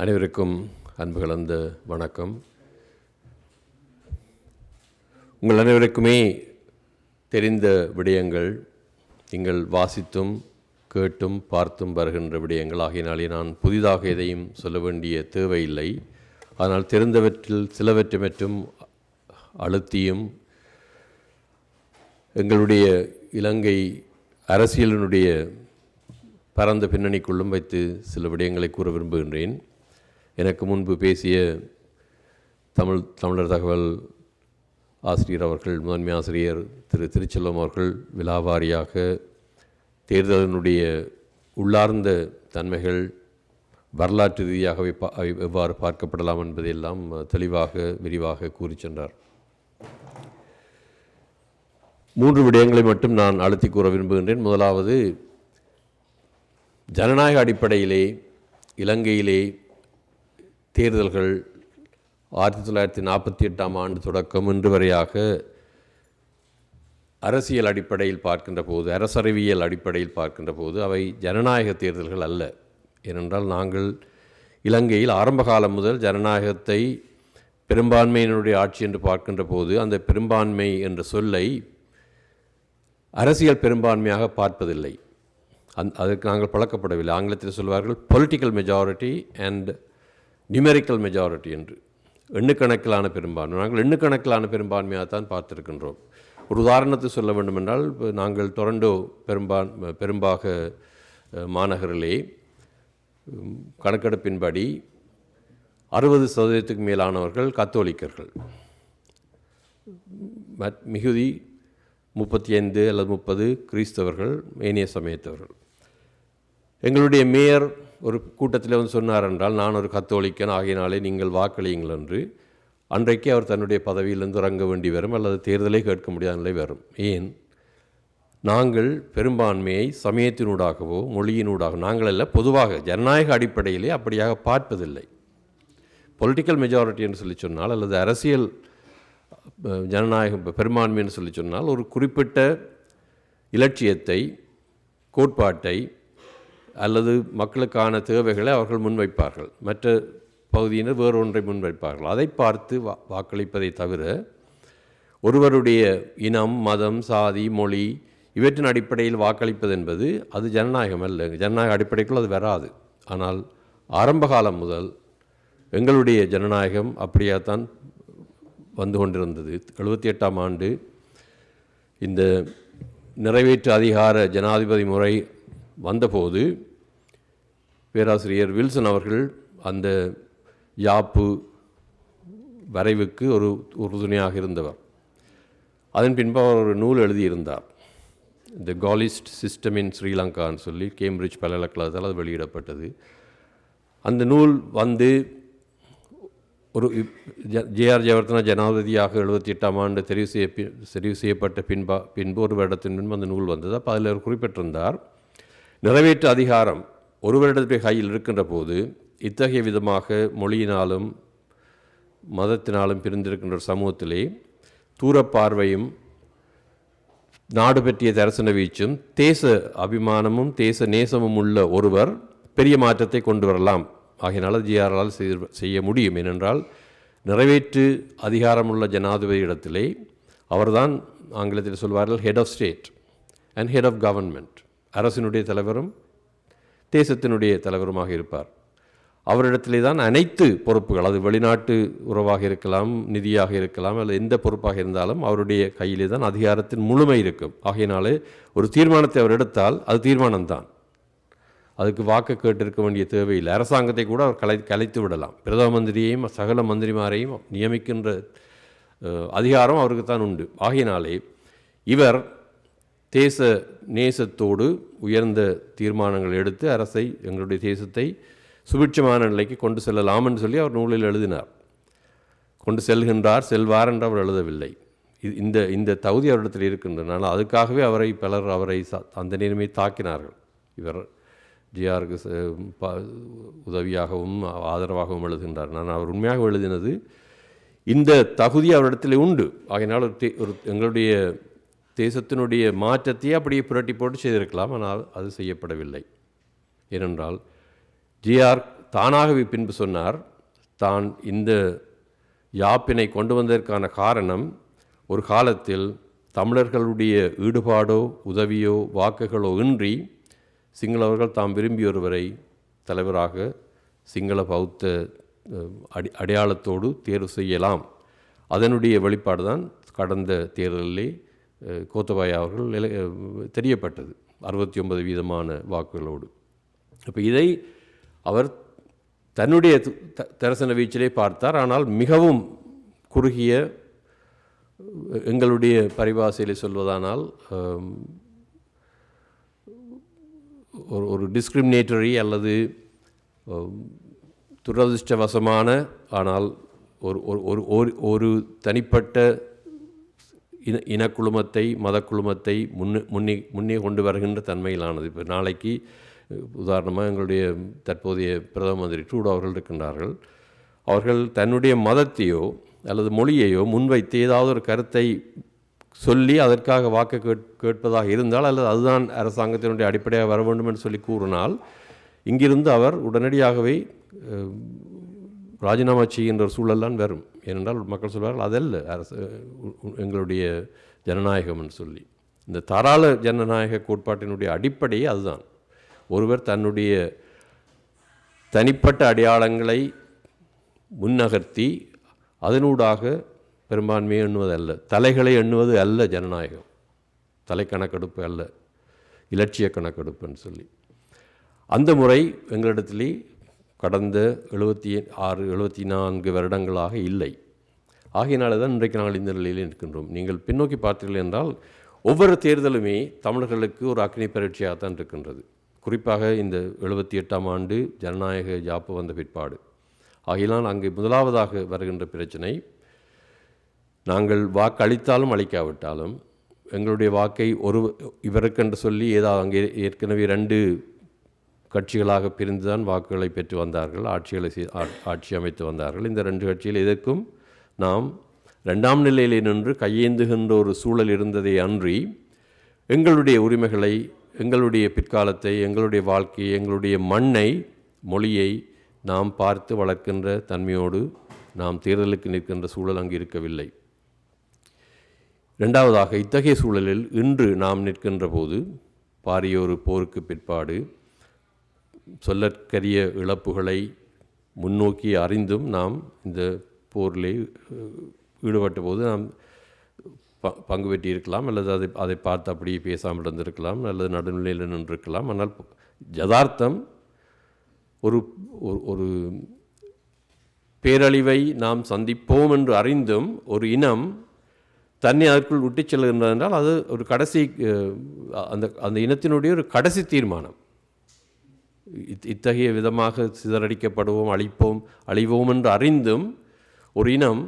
அனைவருக்கும் அன்பு கலந்த வணக்கம். உங்கள் அனைவருக்குமே தெரிந்த விடயங்கள் நீங்கள் வாசித்தும் கேட்டும் பார்த்தும் வருகின்ற விடயங்கள் ஆகியனாலே நான் புதிதாக எதையும் சொல்ல வேண்டிய தேவையில்லை. ஆனால் தெரிந்தவற்றில் சிலவற்றை மற்றும் அழுத்தியும் எங்களுடைய இலங்கை அரசியலினுடைய பரந்த பின்னணிக்குள்ளும் வைத்து சில விடயங்களை கூற விரும்புகின்றேன். எனக்கு முன்பு பேசிய தமிழ் தமிழர் தகவல் ஆசிரியர் அவர்கள் முதன்மை ஆசிரியர் திரு திருச்செல்வம் அவர்கள் விலாவாரியாக தேர்தலினுடைய உள்ளார்ந்த தன்மைகள் வரலாற்று ரீதியாகவே பா அவை எவ்வாறு பார்க்கப்படலாம் என்பதையெல்லாம் தெளிவாக விரிவாக கூறி சென்றார். மூன்று விடயங்களை மட்டும் நான் அழுத்தி கூற விரும்புகின்றேன். முதலாவது ஜனநாயக அடிப்படையிலே இலங்கையிலே தேர்தல்கள் ஆயிரத்தி தொள்ளாயிரத்தி நாற்பத்தி எட்டாம் ஆண்டு தொடக்கம். இன்று வரையாக அரசியல் அடிப்படையில் பார்க்கின்ற போது அரசறிவியல் அடிப்படையில் பார்க்கின்ற போது அவை ஜனநாயக தேர்தல்கள் அல்ல. ஏனென்றால் நாங்கள் இலங்கையில் ஆரம்ப காலம் முதல் ஜனநாயகத்தை பெரும்பான்மையினுடைய ஆட்சி என்று பார்க்கின்ற போது அந்த பெரும்பான்மை என்ற சொல்லை அரசியல் பெரும்பான்மையாக பார்ப்பதில்லை. அந் அதற்கு நாங்கள் பழக்கப்படவில்லை. ஆங்கிலத்தில் சொல்வார்கள் political majority and numerical majority என்று. எண்ணுக்கணக்கிலான பெரும்பான்மை. நாங்கள் எண்ணுக்கணக்கிலான பெரும்பான்மையாக தான் பார்த்துருக்கின்றோம். ஒரு உதாரணத்தை சொல்ல வேண்டுமென்றால் இப்போ நாங்கள் டொரண்டோ பெரும்பான் பெரும்பாக மாநகரிலே கணக்கெடுப்பின்படி அறுபது சதவீதத்துக்கு மேலானவர்கள் கத்தோலிக்கர்கள். மிகுதி முப்பத்தி ஐந்து அல்லது முப்பது கிறிஸ்தவர்கள் ஏனைய சமயத்தவர்கள். எங்களுடைய மேயர் ஒரு கூட்டத்தில் வந்து சொன்னார் என்றால் நான் ஒரு கத்தோலிக்கன் ஆகியனாலே நீங்கள் வாக்களியுங்கள் என்று. அன்றைக்கே அவர் தன்னுடைய பதவியிலிருந்து இறங்க வேண்டி வரும் அல்லது தேர்தலை கேட்க முடியாத நிலை வரும். ஏன்? நாங்கள் பெரும்பான்மையை சமயத்தினூடாகவோ மொழியினூடாகவோ நாங்கள் அல்ல பொதுவாக ஜனநாயக அடிப்படையிலே அப்படியாக பார்ப்பதில்லை. பொலிட்டிக்கல் மெஜாரிட்டி என்று சொல்லி சொன்னால் அல்லது அரசியல் ஜனநாயக பெரும்பான்மைன்னு சொல்லி சொன்னால் ஒரு குறிப்பிட்ட இலட்சியத்தை கோட்பாட்டை அல்லது மக்களுக்கான தேவைகளை அவர்கள் முன்வைப்பார்கள். மற்ற பகுதியினர் வேறொன்றை முன்வைப்பார்கள். அதை பார்த்து வா வாக்களிப்பதை தவிர ஒருவருடைய இனம் மதம் சாதி மொழி இவற்றின் அடிப்படையில் வாக்களிப்பது என்பது அது ஜனநாயகம் அல்ல. ஜனநாயக அடிப்படைக்குள் அது வராது. ஆனால் ஆரம்ப காலம் முதல் எங்களுடைய ஜனநாயகம் அப்படியாத்தான் வந்து கொண்டிருந்தது. எழுபத்தி எட்டாம் ஆண்டு இந்த நிறைவேற்று அதிகார ஜனாதிபதி முறை வந்தபோது பேராசிரியர் வில்சன் அவர்கள் அந்த யாப்பு வரைவுக்கு ஒரு உறுதுணையாக இருந்தவர். அதன் பின்பு அவர் ஒரு நூல் எழுதியிருந்தார். த காலிஸ்ட் சிஸ்டம் இன் ஸ்ரீலங்கான்னு சொல்லி கேம்பிரிட்ஜ் பல்கலைக்கழகத்தால் அது வெளியிடப்பட்டது. அந்த நூல் வந்து ஒரு ஜேஆர் ஜெயவர்த்தனா ஜனாதிபதியாக எழுபத்தி எட்டாம் ஆண்டு தெரிவு செய்ய பின் தெரிவு செய்யப்பட்ட பின்பா பின்பு ஒரு வருடத்தின் பின்பு அந்த நூல் வந்தது. அப்போ அதில் அவர் குறிப்பிட்டிருந்தார் நிறைவேற்று அதிகாரம் ஒரு கையில் இருக்கின்ற போது இத்தகைய விதமாக மொழியினாலும் மதத்தினாலும் பிரிந்திருக்கின்ற ஒரு சமூகத்திலே தூரப்பார்வையும் நாடு பற்றிய தரிசன வீச்சும் தேச அபிமானமும் தேச நேசமும் உள்ள ஒருவர் பெரிய மாற்றத்தை கொண்டு வரலாம். ஆகையினால ஜிஆரால் செய்ய முடியும்? ஏனென்றால் நிறைவேற்று அதிகாரமுள்ள ஜனாதிபதி இடத்திலே அவர்தான் ஆங்கிலத்தில் சொல்வார்கள் head of state and head of government அரசினுடைய தலைவரும் தேசத்தினுடைய தலைவருமாக இருப்பார். அவரிடத்திலே தான் அனைத்து பொறுப்புகள் அது வெளிநாட்டு உறவாக இருக்கலாம் நிதியாக இருக்கலாம் அல்லது எந்த பொறுப்பாக இருந்தாலும் அவருடைய கையிலே தான் அதிகாரத்தின் முழுமை இருக்கும். ஆகையினாலே ஒரு தீர்மானத்தை அவர் எடுத்தால் அது தீர்மானம்தான். அதுக்கு வாக்கு கேட்டிருக்க வேண்டிய தேவையில்லை. அரசாங்கத்தை கூட அவர் கலை கலைத்து விடலாம். பிரதம மந்திரியையும் சகல மந்திரிமாரையும் நியமிக்கின்ற அதிகாரம் அவருக்கு தான் உண்டு. ஆகையினாலே இவர் தேச நேசத்தோடு உயர்ந்த தீர்மானங்கள் எடுத்து அரசை எங்களுடைய தேசத்தை சுபிட்சமான நிலைக்கு கொண்டு செல்லலாம்னு சொல்லி அவர் நூலில் எழுதினார். கொண்டு செல்கின்றார் செல்வார் என்று அவர் எழுதவில்லை. இது இந்த இந்த தகுதி அவரிடத்தில் இருக்கின்றனால் அதுக்காகவே அவரை பலர் அவரை ச- அந்த நேரமே தாக்கினார்கள். இவர் ஜிஆருக்கு உதவியாகவும் ஆதரவாகவும் எழுதுகின்றார். நான் அவர் உண்மையாக எழுதினது இந்த தகுதி அவரிடத்தில் உண்டு. ஆகையினால் தே- ஒரு எங்களுடைய தேசத்தினுடைய மாற்றத்தையே அப்படியே புரட்டி போட்டு செய்திருக்கலாம் ஆனால் அது செய்யப்படவில்லை. ஏனென்றால் ஜிஆர் தானாகவே பின்பு சொன்னார் தான் இந்த யாப்பினை கொண்டு வந்ததற்கான காரணம் ஒரு காலத்தில் தமிழர்களுடைய ஈடுபாடோ உதவியோ வாக்குகளோ இன்றி சிங்களவர்கள் தாம் விரும்பிய ஒருவரை தலைவராக சிங்கள பௌத்த அடி அடையாளத்தோடு தேர்வு செய்யலாம். அதனுடைய வெளிப்பாடு தான் கடந்த தேர்தலிலே கோத்தபாய அவர்கள் தெரியப்பட்டது. அறுபத்தி ஒன்பது வீதமான வாக்குகளோடு. அப்போ இதை அவர் தன்னுடைய த- தரிசன வீச்சிலே பார்த்தார். ஆனால் மிகவும் குறுகிய எங்களுடைய பரிபாசையில் சொல்வதானால் ஒரு ஒரு டிஸ்கிரிமினேட்டரி அல்லது துரதிருஷ்டவசமான துரதிர்ஷ்டவசமான ஆனால் ஒரு ஒரு ஒரு ஒரு- ஒரு தனிப்பட்ட இன இனக்குழுமத்தை மதக்குழுமத்தை முன்னே முன்னே முன்னே கொண்டு வருகின்ற தன்மையிலானது. இப்போ நாளைக்கு உதாரணமாக எங்களுடைய தற்போதைய பிரதம மந்திரி ட்ரூடோ அவர்கள் இருக்கின்றார்கள். அவர்கள் தன்னுடைய மதத்தையோ அல்லது மொழியையோ முன்வைத்து ஏதாவது ஒரு கருத்தை சொல்லி அதற்காக வாக்கு கேட் கேட்பதாக இருந்தால் அல்லது அதுதான் அரசாங்கத்தினுடைய அடிப்படையாக வர வேண்டும் என்று சொல்லி கூறினால் இங்கிருந்து அவர் உடனடியாகவே ராஜினாமா செய்கின்ற ஒரு சூழல்லாம் வரும். ஏனென்றால் மக்கள் சொல்வார்கள் அதல்ல அரசு எங்களுடைய ஜனநாயகம்னு சொல்லி. இந்த தாராள ஜனநாயக கோட்பாட்டினுடைய அடிப்படையே அதுதான். ஒருவர் தன்னுடைய தனிப்பட்ட அடையாளங்களை முன்னகர்த்தி அதனூடாக பெரும்பான்மையை எண்ணுவது அல்ல தலைகளை எண்ணுவது அல்ல ஜனநாயகம். தலை கணக்கெடுப்பு அல்ல இலட்சிய கணக்கெடுப்புன்னு சொல்லி. அந்த முறை எங்களிடத்திலே கடந்த எழுபத்தி ஆறு எழுபத்தி நான்கு வருடங்களாக இல்லை. ஆகையினால தான் இன்றைக்கு நாங்கள் இந்த நிலையில் இருக்கின்றோம் நீங்கள் பின்னோக்கி பார்த்தீர்கள் என்றால் ஒவ்வொரு தேர்தலுமே தமிழர்களுக்கு ஒரு அக்னி பரீட்சையாகத்தான் இருக்கின்றது. குறிப்பாக இந்த எழுபத்தி எட்டாம் ஆண்டு ஜனநாயக ஜாப்பு வந்த பிற்பாடு. ஆகையினால் அங்கே முதலாவதாக வருகின்ற பிரச்சனை நாங்கள் வாக்கு அளித்தாலும் அளிக்காவிட்டாலும் எங்களுடைய வாக்கை ஒரு இவருக்கென்று சொல்லி ஏதாவது அங்கே ஏற்கனவே ரெண்டு கட்சிகளாக பிரிந்துதான் வாக்குகளை பெற்று வந்தார்கள் ஆட்சிகளை ஆட்சி அமைத்து வந்தார்கள். இந்த ரெண்டு கட்சிகள் எதற்கும் நாம் ரெண்டாம் நிலையிலே நின்று கையேந்துகின்ற ஒரு சூழல் இருந்ததே அன்றி எங்களுடைய உரிமைகளை எங்களுடைய பிற்காலத்தை எங்களுடைய வாழ்க்கையை எங்களுடைய மண்ணை மொழியை நாம் பார்த்து வளர்க்கின்ற தன்மையோடு நாம் தேர்தலுக்கு நிற்கின்ற சூழல் அங்கு இருக்கவில்லை. இரண்டாவதாக இத்தகைய சூழலில் இன்று நாம் நிற்கின்ற போது பாரிய ஒரு போருக்கு பிற்பாடு சொல்லற்கரிய இழப்புகளை முன்னோக்கி அறிந்தும் நாம் இந்த போரிலே ஈடுபட்ட போது நாம் ப பங்கு பெற்றிருக்கலாம் அல்லது அதை அதை பார்த்து அப்படியே பேசாமல் இருந்திருக்கலாம் அல்லது நடுநிலையில் நின்றிருக்கலாம். ஆனால் யதார்த்தம் ஒரு ஒரு- ஒரு பேரழிவை நாம் சந்திப்போம் என்று அறிந்தும் ஒரு இனம் தன்னை அதற்குள் விட்டுச் செல்கின்றது என்றால் அது ஒரு கடைசி அந்த அந்த இனத்தினுடைய ஒரு கடைசி தீர்மானம். இத்தகைய விதமாக சிதறடிக்கப்படுவோம் அழிப்போம் அழிவோம் என்று அறிந்தும் ஒரு இனம்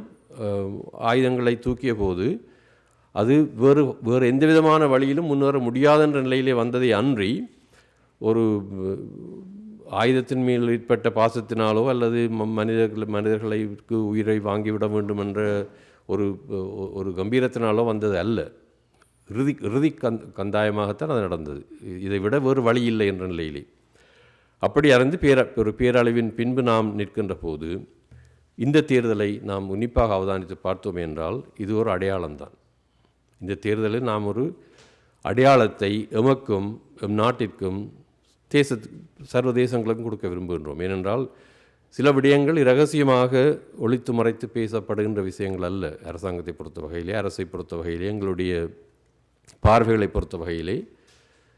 ஆயுதங்களை தூக்கிய போது அது வேறு வேறு எந்த விதமான வழியிலும் முன்னேற முடியாதென்ற நிலையிலே வந்ததை அன்றி ஒரு ஆயுதத்தின் மேல் ஏற்பட்ட பாசத்தினாலோ அல்லது மனிதர்கள் மனிதர்களுக்கு உயிரை வாங்கிவிட வேண்டும் என்ற ஒரு ஒரு கம்பீரத்தினாலோ வந்தது அல்ல. இறுதி இறுதி கந் கந்தாயமாகத்தான் அது நடந்தது. இதை விட வேறு வழி இல்லை என்ற நிலையிலே. அப்படி அறிந்து பேர ஒரு பேரழிவின் பின்பு நாம் நிற்கின்ற போது இந்த தேர்தலை நாம் உன்னிப்பாக அவதானித்து பார்த்தோம் என்றால் இது ஒரு அடையாளம்தான். இந்த தேர்தலில் நாம் ஒரு அடையாளத்தை எமக்கும் எம் நாட்டிற்கும் தேச சர்வதேசங்களுக்கும் கொடுக்க விரும்புகின்றோம். ஏனென்றால் சில விடயங்கள் இரகசியமாக ஒழித்து மறைத்து பேசப்படுகின்ற விஷயங்கள் அல்ல. அரசாங்கத்தை பொறுத்த வகையிலே அரசை பொறுத்த வகையிலே எங்களுடைய பார்வைகளை பொறுத்த வகையிலே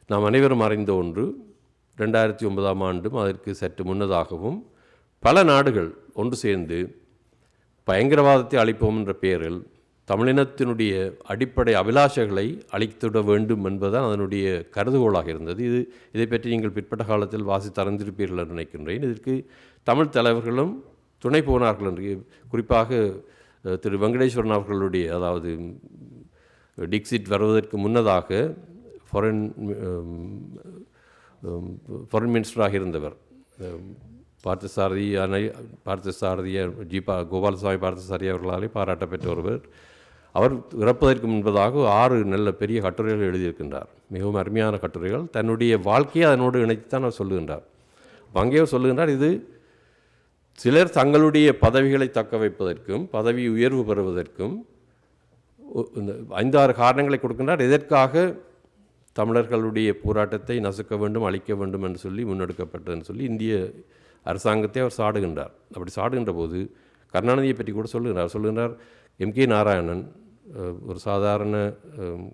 நாம் அனைவரும் அறிந்த ஒன்று ரெண்டாயிரத்தி ஒன்பதாம் ஆண்டும் அதற்கு சற்று முன்னதாகவும் பல நாடுகள் ஒன்று சேர்ந்து பயங்கரவாதத்தை அழிப்போம் என்ற பெயரில் தமிழினத்தினுடைய அடிப்படை அபிலாஷைகளை அழித்துவிட வேண்டும் என்பதுதான் அதனுடைய கருதுகோளாக இருந்தது. இது இதை பற்றி நீங்கள் பிற்பட்ட காலத்தில் வாசி தரந்திருப்பீர்கள் என்று நினைக்கின்றேன். இதற்கு தமிழ் தலைவர்களும் துணை போனார்கள் என்று குறிப்பாக திரு வெங்கடேஸ்வரன் அவர்களுடைய அதாவது டிக்சிட் வருவதற்கு முன்னதாக ஃபாரின் ஃபாரின் மினிஸ்டராக இருந்தவர் பார்த்தசாரதி அணை பார்த்தசாரதிய ஜி பா கோபாலசாமி பார்த்தசாரதி அவர்களாலே பாராட்ட பெற்ற ஒருவர் அவர் இறப்பதற்கு முன்பதாக ஆறு நல்ல பெரிய கட்டுரைகள் எழுதியிருக்கின்றார் மிகவும் அருமையான கட்டுரைகள் தன்னுடைய வாழ்க்கையை அதனோடு இணைத்துத்தான் அவர் சொல்லுகின்றார் அப்ப அங்கே சொல்லுகின்றார் இது சிலர் தங்களுடைய பதவிகளை தக்க வைப்பதற்கும் பதவி உயர்வு பெறுவதற்கும் இந்த ஐந்தாறு காரணங்களை கொடுக்கின்றார் எதற்காக தமிழர்களுடைய போராட்டத்தை நசுக்க வேண்டும் அழிக்க வேண்டும் என்று சொல்லி முன்னெடுக்கப்பட்டதுன்னு சொல்லி இந்திய அரசாங்கத்தை அவர் சாடுகின்றார். அப்படி சாடுகின்ற போது கருணாநிதியை பற்றி கூட சொல்லுகிறார். சொல்லுகிறார் எம் கே நாராயணன் ஒரு சாதாரண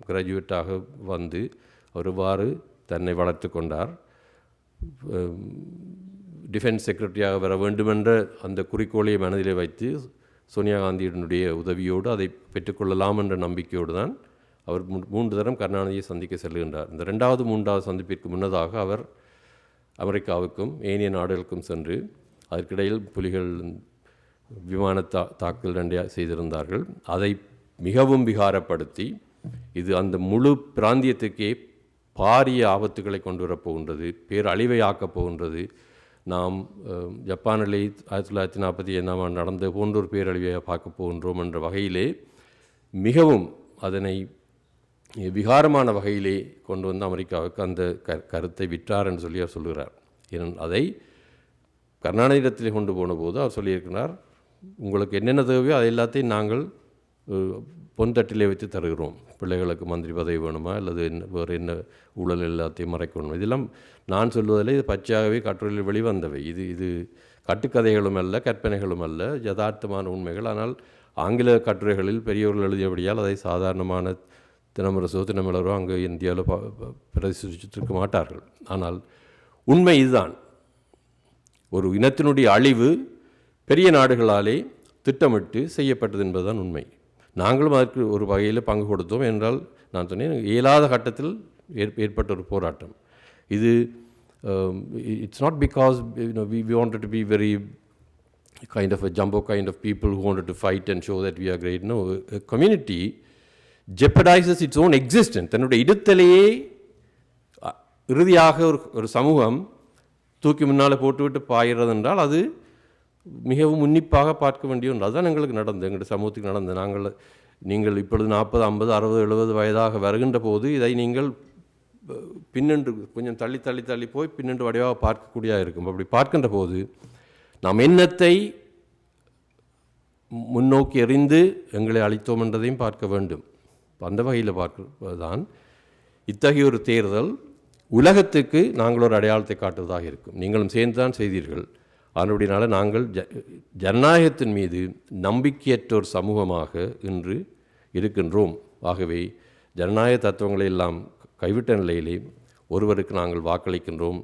கிராஜுவேட்டாக வந்து அவர் தன்னை வளர்த்து கொண்டார். டிஃபென்ஸ் செக்ரட்டரியாக வர வேண்டுமென்ற அந்த குறிக்கோளை மனதிலே வைத்து சோனியா காந்தியினுடைய உதவியோடு அதை பெற்றுக்கொள்ளலாம் என்ற நம்பிக்கையோடு தான் அவர் மூன்று தரம் கருணாநிதியை சந்திக்க செல்கின்றார். இந்த ரெண்டாவது மூன்றாவது சந்திப்பிற்கு முன்னதாக அவர் அமெரிக்காவுக்கும் ஏனைய நாடுகளுக்கும் சென்று அதற்கிடையில் புலிகள் விமான தா தாக்கல் ரெண்டே செய்திருந்தார்கள். அதை மிகவும் விகாரப்படுத்தி இது அந்த முழு பிராந்தியத்துக்கே பாரிய ஆபத்துக்களை கொண்டு வரப்போகின்றது பேரழிவை ஆக்கப் போகின்றது. நாம் ஜப்பானிலே ஆயிரத்தி தொள்ளாயிரத்தி நாற்பத்தி ஐந்தாம் ஆண்டு நடந்த போன்றொரு பேரழிவை பார்க்க போகின்றோம் என்ற வகையிலே மிகவும் அதனை விகாரமான வகையிலே கொண்டு வந்து அமெரிக்காவுக்கு அந்த க கருத்தை விற்றார் என்று சொல்லி அவர் சொல்கிறார் ஏன் அதை கருணாநிதியிடத்தில் கொண்டு போன போது அவர் சொல்லியிருக்கிறார் உங்களுக்கு என்னென்ன தேவையோ அதை எல்லாத்தையும் நாங்கள் பொன்தட்டிலே வைத்து தருகிறோம். பிள்ளைகளுக்கு மந்திரி பதவி வேணுமா? அல்லது என்ன வேறு என்ன ஊழல் எல்லாத்தையும் மறைக்கணும்? இதெல்லாம் நான் சொல்வதில் இது பச்சையாகவே கட்டுரையில் வெளிவந்தவை. இது இது கட்டுக்கதைகளும் அல்ல கற்பனைகளும் அல்ல யதார்த்தமான உண்மைகள். ஆனால் ஆங்கில கட்டுரைகளில் பெரியவர்கள் எழுதியபடியால் அதை சாதாரணமான தினமரசோ தினமலரோ அங்கே இந்தியாவில் ப- ப- மாட்டார்கள். ஆனால் உண்மை இதுதான். ஒரு இனத்தினுடைய அழிவு பெரிய நாடுகளாலே திட்டமிட்டு செய்யப்பட்டது என்பதுதான் உண்மை. நாங்களும் அதற்கு ஒரு வகையில் பங்கு கொடுத்தோம் என்றால் நான் சொன்னேன் இயலாத கட்டத்தில் ஏற் ஏற்பட்ட ஒரு போராட்டம். இது it's not because we we wanted to be very kind of jumbo kind of people people who to fight and show that we we கிரேட்னு community jeopardises its own existence தன்னுடைய இடத்திலேயே இறுதியாக ஒரு ஒரு சமூகம் தூக்கி முன்னால் போட்டுவிட்டு பாயிறது என்றால் அது மிகவும் உன்னிப்பாக பார்க்க வேண்டிய ஒன்று. அதுதான் எங்களுக்கு நடந்தது. எங்களுடைய சமூகத்துக்கு நடந்தது. நாங்கள் நீங்கள் இப்பொழுது நாற்பது ஐம்பது அறுபது எழுபது வயதாக வருகின்ற போது இதை நீங்கள் பின்னென்று கொஞ்சம் தள்ளி தள்ளி தள்ளி போய் பின்னென்று வடிவாக பார்க்கக்கூடியதாக இருக்கும். அப்படி பார்க்கின்ற போது நாம் எண்ணத்தை முன்னோக்கி எறிந்து எங்களை அழித்தோம் என்றதையும் பார்க்க வேண்டும். அந்த வகையில் பார்ப்பதுதான் இத்தகைய ஒரு தேர்தல் உலகத்துக்கு நாங்கள் ஒரு அடையாளத்தை காட்டுவதாக இருக்கும். நீங்களும் சேர்ந்து தான் செய்தீர்கள். அதனுடையனால நாங்கள் ஜ ஜனநாயகத்தின் மீது நம்பிக்கையற்ற ஒரு சமூகமாக இன்று இருக்கின்றோம். ஆகவே ஜனநாயக தத்துவங்களை எல்லாம் கைவிட்ட நிலையிலே ஒருவருக்கு நாங்கள் வாக்களிக்கின்றோம்.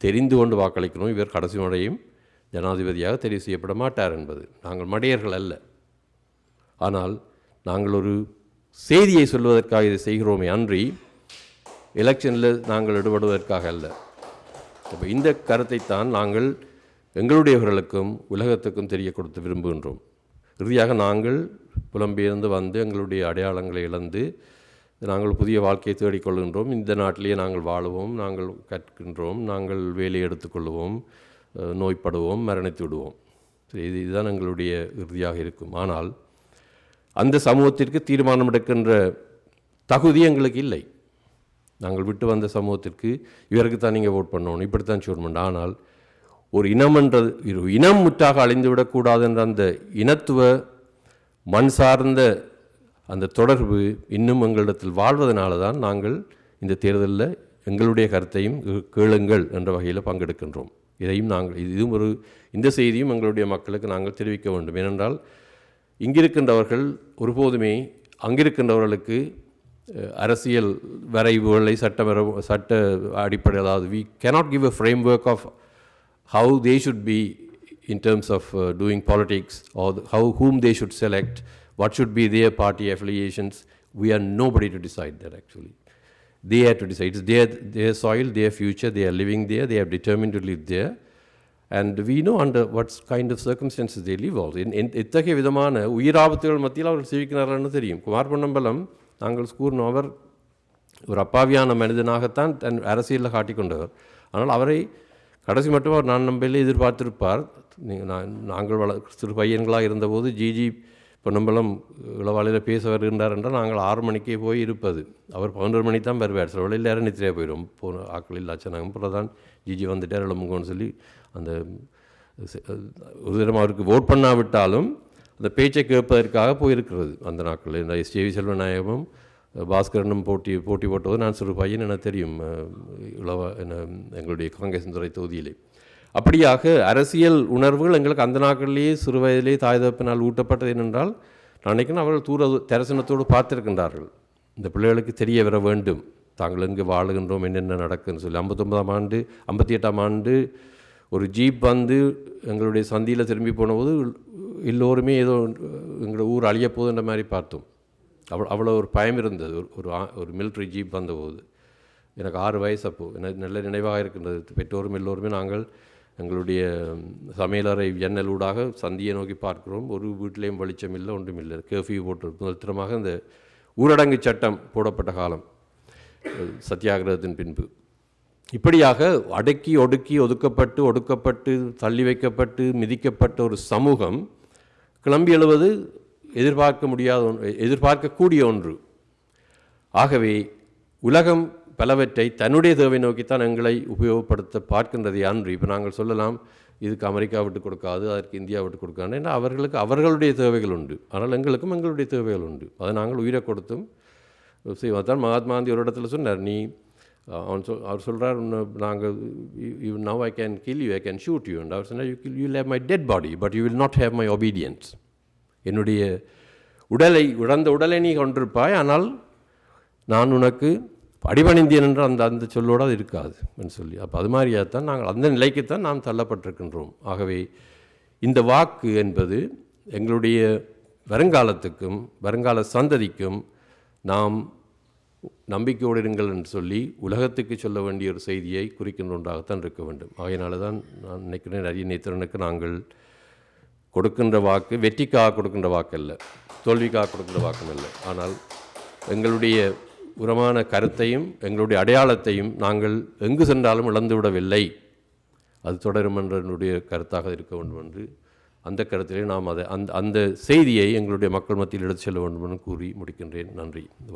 தெரிந்து கொண்டு வாக்களிக்கிறோம். இவர் கடைசி முறையும் ஜனாதிபதியாக தெரிவு செய்யப்பட மாட்டார் என்பது. நாங்கள் மடையர்கள் அல்ல. ஆனால் நாங்கள் ஒரு செய்தியை சொல்வதற்காக இதை செய்கிறோமே அன்றி எலெக்ஷனில் நாங்கள் ஈடுபடுவதற்காக அல்ல. அப்போ இந்த கருத்தை தான் நாங்கள் எங்களுடையவர்களுக்கும் உலகத்துக்கும் தெரிய கொடுத்து விரும்புகின்றோம். இறுதியாக நாங்கள் புலம்பெயர்ந்து வந்து எங்களுடைய அடையாளங்களை இழந்து நாங்கள் புதிய வாழ்க்கையை தேடிக்கொள்கின்றோம். இந்த நாட்டிலேயே நாங்கள் வாழுவோம் நாங்கள் கற்கின்றோம் நாங்கள் வேலை எடுத்துக்கொள்வோம் அஹ், நோய்ப்படுவோம் மரணித்து விடுவோம். சரி, இது இதுதான் எங்களுடைய இறுதியாக இருக்கும். ஆனால் அந்த சமூகத்திற்கு தீர்மானம் எடுக்கின்ற தகுதி எங்களுக்கு இல்லை. நாங்கள் விட்டு வந்த சமூகத்திற்கு இவருக்கு தான் நீங்கள் ஓட் பண்ணணும். இப்படித்தான் சூட் ஆனால் ஒரு இனம் என்றது இனம் முற்றாக அழிந்துவிடக்கூடாது என்ற அந்த இனத்துவ மண் சார்ந்த அந்த தொடர்பு இன்னும் எங்களிடத்தில் வாழ்வதனால தான் நாங்கள் இந்த தேர்தலில் எங்களுடைய கருத்தையும் கேளுங்கள் என்ற வகையில் பங்கெடுக்கின்றோம். இதையும் நாங்கள் இதுவும் ஒரு இந்த செய்தியும் எங்களுடைய மக்களுக்கு நாங்கள் தெரிவிக்க வேண்டும். ஏனென்றால் இங்கிருக்கின்றவர்கள் ஒருபோதுமே அங்கிருக்கின்றவர்களுக்கு அஹ், அரசியல் வரைவுகளை சட்ட வரைவு சட்ட அடிப்படை அதாவது we cannot give a framework of how they should be in terms of uh, doing politics or the, how whom they should select, what should be their party affiliations. We are nobody to decide that actually. They have to decide. It's their, their soil, their future, they are living there, they are determined to live there. And we know under what's kind of circumstances they leave also இத்தகைய விதமான உயிராபத்துகள் மத்தியில் அவர்கள் சிவிக்கிறார்கள்னு தெரியும். குமார் பொன்னம்பலம் நாங்கள் கூறினோம் அவர் ஒரு அப்பாவியான மனிதனாகத்தான் தன் அரசியலில் காட்டிக்கொண்டவர். ஆனால் அவரை கடைசி மட்டும் அவர் நான் நம்பையில் எதிர்பார்த்திருப்பார். நான் நாங்கள் வள சிறு பையன்களாக இருந்தபோது ஜிஜி பொன்னம்பலம் இளவாளியில் பேச வருகின்றார் என்றால் நாங்கள் ஆறு மணிக்கே போய் இருப்பது. அவர் பதினொரு மணிக்கு தான் வருவார். சில வேளையில் நேரம் நித்திரையாக போயிடும் போன ஆக்கள் இல்லை நாங்கள் அப்புறம் தான் ஜிஜி வந்துட்டார் இளமுங்கன்னு சொல்லி அந்த ஒரு தினம் அவருக்கு ஓட் பண்ணாவிட்டாலும் அந்த பேச்சை கேட்பதற்காக போயிருக்கிறது அந்த நாட்களில் இந்த எஸ்ஜேவி செல்வநாயகமும் பாஸ்கரனும் போட்டி போட்டி போட்டது நான் சிறு பையன் எனக்கு தெரியும் அஹ், இளவ என்ன எங்களுடைய காங்கிரஸ் துறை தொகுதியிலே. அப்படியாக அரசியல் உணர்வுகள் எங்களுக்கு அந்த நாட்களிலேயே சிறு வயதிலேயே தாய் தகப்பனால் ஊட்டப்பட்டது என்னென்றால் நான் நினைக்கிறேன் அவர்கள் தூர தரிசனத்தோடு பார்த்திருக்கின்றார்கள். இந்த பிள்ளைகளுக்கு தெரிய வர வேண்டும். தாங்கள் எங்கு வாழுகின்றோம் என்னென்ன நடக்குன்னு சொல்லி ஐம்பத்தொன்பதாம் ஆண்டு ஐம்பத்தி எட்டாம் ஆண்டு ஒரு ஜீப் வந்து எங்களுடைய சந்தியில் திரும்பி போனபோது எல்லோருமே ஏதோ எங்களோட ஊர் அழிய போகுதுன்ற மாதிரி பார்த்தோம். அவ்வளோ அவ்வளோ ஒரு பயம் இருந்தது. ஒரு ஒரு ஒரு மிலிட்ரி ஜீப் வந்தபோது. எனக்கு ஆறு வயசு அப்போது எனக்கு நல்ல நினைவாக இருக்கின்றது. பெற்றோரும் எல்லோருமே நாங்கள் எங்களுடைய சமையலறை ஜன்னலூடாக சந்தியை நோக்கி பார்க்கிறோம். ஒரு வீட்டிலையும் வெளிச்சம் இல்லை ஒன்றும் இல்லை. கேஃபியூ போட்டு முதல்தரமாக இந்த ஊரடங்கு சட்டம் போடப்பட்ட காலம் சத்தியாகிரகத்தின் பின்பு. இப்படியாக அடக்கி ஒடுக்கி ஒதுக்கப்பட்டு ஒடுக்கப்பட்டு தள்ளி வைக்கப்பட்டு மிதிக்கப்பட்ட ஒரு சமூகம் கிளம்பி எழுவது எதிர்பார்க்க முடியாத ஒன்று எதிர்பார்க்கக்கூடிய ஒன்று. ஆகவே உலகம் பலவற்றை தன்னுடைய தேவை நோக்கித்தான் எங்களை உபயோகப்படுத்த பார்க்கின்றது அன்று இப்போ நாங்கள் சொல்லலாம். இதுக்கு அமெரிக்கா விட்டு கொடுக்காது அதற்கு இந்தியா விட்டு கொடுக்காது ஏன்னா அவர்களுக்கு அவர்களுடைய தேவைகள் உண்டு. ஆனால் எங்களுக்கும் எங்களுடைய தேவைகள் உண்டு. அதை நாங்கள் உயிரை கொடுத்தும் செய்வோம் தான் மகாத்மா காந்தி ஒரு இடத்துல சொன்னார் நீ அவன் சொல் அவர் சொல்கிறார் நாங்கள் you now I can kill you I can shoot you and அவர் சொன்னார் you kill you have my dead body but you will not have my obedience என்னுடைய உடலை உடந்த உடலை நீ கொண்டிருப்பாய் ஆனால் நான் உனக்கு அடிபணிந்தேன் என்ற அந்த அந்த சொல்லோடு அது இருக்காது என்று சொல்லி. அப்போ அது மாதிரியாகத்தான் நாங்கள் அந்த நிலைக்குத்தான் நாம் தள்ளப்பட்டிருக்கின்றோம். ஆகவே இந்த வாக்கு என்பது எங்களுடைய வருங்காலத்துக்கும் வருங்கால சந்ததிக்கும் நாம் நம்பிக்கையோடு இருங்கள் என்று சொல்லி உலகத்துக்கு சொல்ல வேண்டிய ஒரு செய்தியை குறிக்கின்ற ஒன்றாகத்தான் இருக்க வேண்டும். ஆகையினால தான் நான் நினைக்கிறேன் அரிய நேத்திரனுக்கு நாங்கள் கொடுக்கின்ற வாக்கு வெற்றிக்காக கொடுக்கின்ற வாக்கு அல்ல தோல்விக்காக கொடுக்கின்ற வாக்கும் அல்ல ஆனால் எங்களுடைய உரமான கருத்தையும் எங்களுடைய அடையாளத்தையும் நாங்கள் எங்கு சென்றாலும் இழந்து விடவில்லை அது தொடரும் என்ற என்னுடைய கருத்தாக இருக்க வேண்டும் என்று அந்த கருத்திலே நாம் அதை அந்த அந்த செய்தியை எங்களுடைய மக்கள் மத்தியில் எடுத்து செல்ல வேண்டும் என்று கூறி முடிக்கின்றேன். நன்றி. இந்த